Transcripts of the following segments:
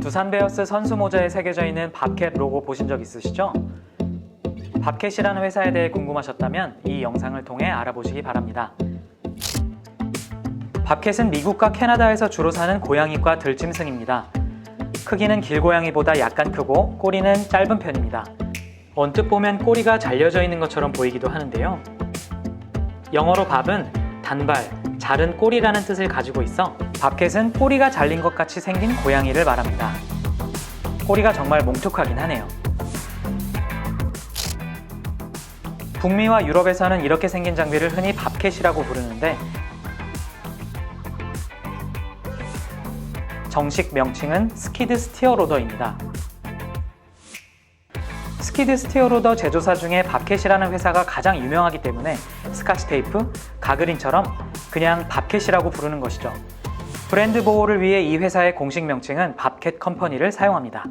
두산 베어스 선수 모자에 새겨져 있는 밥캣 로고 보신 적 있으시죠? 밥캣이라는 회사에 대해 궁금하셨다면 이 영상을 통해 알아보시기 바랍니다. 밥캣은 미국과 캐나다에서 주로 사는 고양이과 들짐승입니다. 크기는 길고양이보다 약간 크고 꼬리는 짧은 편입니다. 언뜻 보면 꼬리가 잘려져 있는 것처럼 보이기도 하는데요. 영어로 밥은 단발, 자른 꼬리라는 뜻을 가지고 있어 밥캣은 꼬리가 잘린 것 같이 생긴 고양이를 말합니다. 꼬리가 정말 몽툭하긴 하네요. 북미와 유럽에서는 이렇게 생긴 장비를 흔히 밥캣이라고 부르는데 정식 명칭은 스키드 스티어로더입니다. 스키드 스티어로더 제조사 중에 밥캣이라는 회사가 가장 유명하기 때문에 스카치 테이프, 가그린처럼 그냥 밥캣이라고 부르는 것이죠. 브랜드 보호를 위해 이 회사의 공식 명칭은 밥캣 컴퍼니를 사용합니다.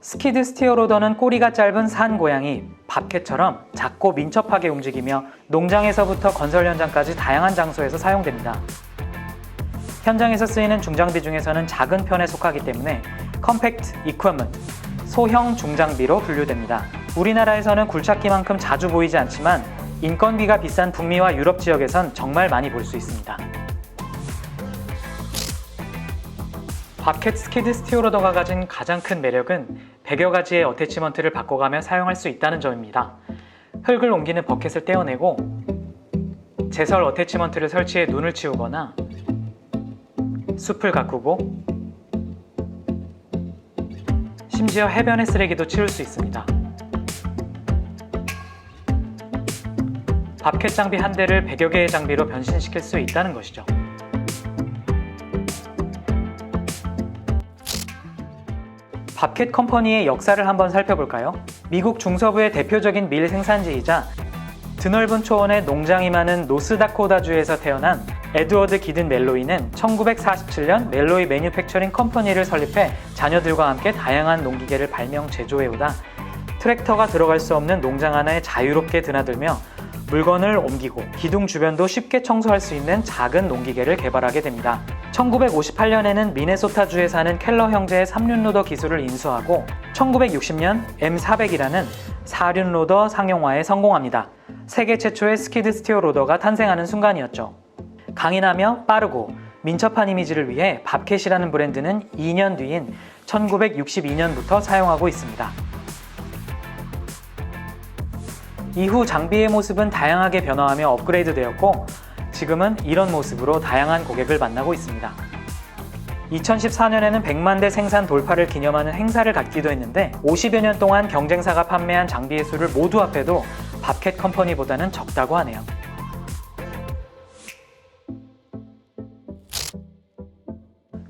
스키드 스티어로더는 꼬리가 짧은 산 고양이 밥캣처럼 작고 민첩하게 움직이며 농장에서부터 건설 현장까지 다양한 장소에서 사용됩니다. 현장에서 쓰이는 중장비 중에서는 작은 편에 속하기 때문에 컴팩트 이퀄먼트, 소형 중장비로 분류됩니다. 우리나라에서는 굴착기만큼 자주 보이지 않지만 인건비가 비싼 북미와 유럽 지역에선 정말 많이 볼 수 있습니다. 밥캣 스키드 스티어로더가 가진 가장 큰 매력은 100여 가지의 어태치먼트를 바꿔가며 사용할 수 있다는 점입니다. 흙을 옮기는 버켓을 떼어내고 제설 어태치먼트를 설치해 눈을 치우거나 숲을 가꾸고 심지어 해변의 쓰레기도 치울 수 있습니다. 밥캣 장비 한 대를 100여 개의 장비로 변신시킬 수 있다는 것이죠. 밥캣 컴퍼니의 역사를 한번 살펴볼까요? 미국 중서부의 대표적인 밀 생산지이자 드넓은 초원에 농장이 많은 노스다코다주에서 태어난 에드워드 기든 멜로이는 1947년 멜로이 매뉴팩처링 컴퍼니를 설립해 자녀들과 함께 다양한 농기계를 발명 제조해오다 트랙터가 들어갈 수 없는 농장 하나에 자유롭게 드나들며 물건을 옮기고 기둥 주변도 쉽게 청소할 수 있는 작은 농기계를 개발하게 됩니다. 1958년에는 미네소타주에 사는 켈러 형제의 3륜 로더 기술을 인수하고 1960년 M400이라는 4륜 로더 상용화에 성공합니다. 세계 최초의 스키드 스티어 로더가 탄생하는 순간이었죠. 강인하며 빠르고 민첩한 이미지를 위해 밥캣이라는 브랜드는 2년 뒤인 1962년부터 사용하고 있습니다. 이후 장비의 모습은 다양하게 변화하며 업그레이드 되었고 지금은 이런 모습으로 다양한 고객을 만나고 있습니다. 2014년에는 100만 대 생산 돌파를 기념하는 행사를 갖기도 했는데 50여 년 동안 경쟁사가 판매한 장비의 수를 모두 합해도 밥캣 컴퍼니보다는 적다고 하네요.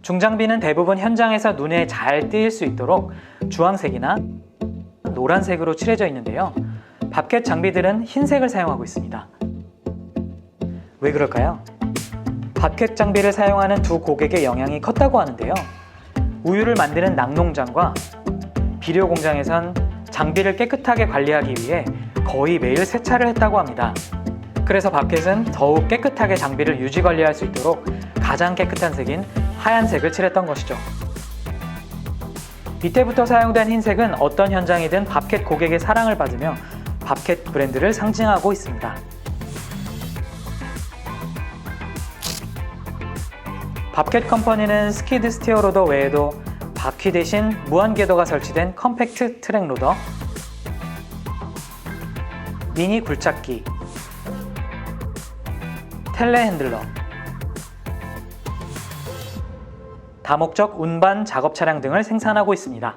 중장비는 대부분 현장에서 눈에 잘 띄일 수 있도록 주황색이나 노란색으로 칠해져 있는데요. 밥캣 장비들은 흰색을 사용하고 있습니다. 왜 그럴까요? 밥캣 장비를 사용하는 두 고객의 영향이 컸다고 하는데요. 우유를 만드는 낙농장과 비료 공장에선 장비를 깨끗하게 관리하기 위해 거의 매일 세차를 했다고 합니다. 그래서 밥캣은 더욱 깨끗하게 장비를 유지 관리할 수 있도록 가장 깨끗한 색인 하얀색을 칠했던 것이죠. 이때부터 사용된 흰색은 어떤 현장이든 밥캣 고객의 사랑을 받으며 밥캣 브랜드를 상징하고 있습니다. 밥캣 컴퍼니는 스키드 스티어 로더 외에도 바퀴 대신 무한 궤도가 설치된 컴팩트 트랙 로더, 미니 굴착기, 텔레 핸들러, 다목적 운반 작업 차량 등을 생산하고 있습니다.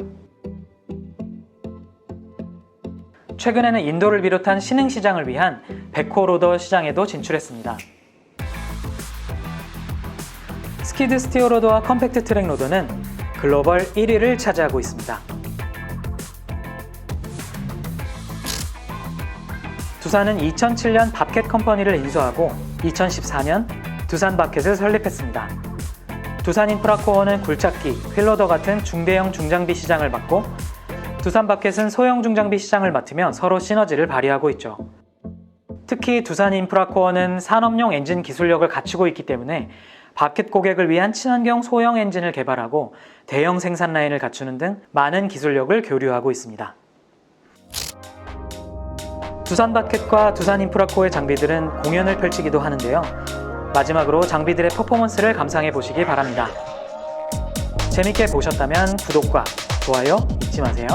최근에는 인도를 비롯한 신흥 시장을 위한 베코 로더 시장에도 진출했습니다. 스키드 스티어 로더와 컴팩트 트랙 로더는 글로벌 1위를 차지하고 있습니다. 두산은 2007년 밥캣 컴퍼니를 인수하고 2014년 두산 밥캣을 설립했습니다. 두산 인프라코어는 굴착기, 휠로더 같은 중대형 중장비 시장을 맡고 두산 밥캣은 소형 중장비 시장을 맡으며 서로 시너지를 발휘하고 있죠. 특히 두산 인프라코어는 산업용 엔진 기술력을 갖추고 있기 때문에 바켓 고객을 위한 친환경 소형 엔진을 개발하고 대형 생산 라인을 갖추는 등 많은 기술력을 교류하고 있습니다. 두산 바켓과 두산 인프라코의 장비들은 공연을 펼치기도 하는데요. 마지막으로 장비들의 퍼포먼스를 감상해 보시기 바랍니다. 재밌게 보셨다면 구독과 좋아요 잊지 마세요.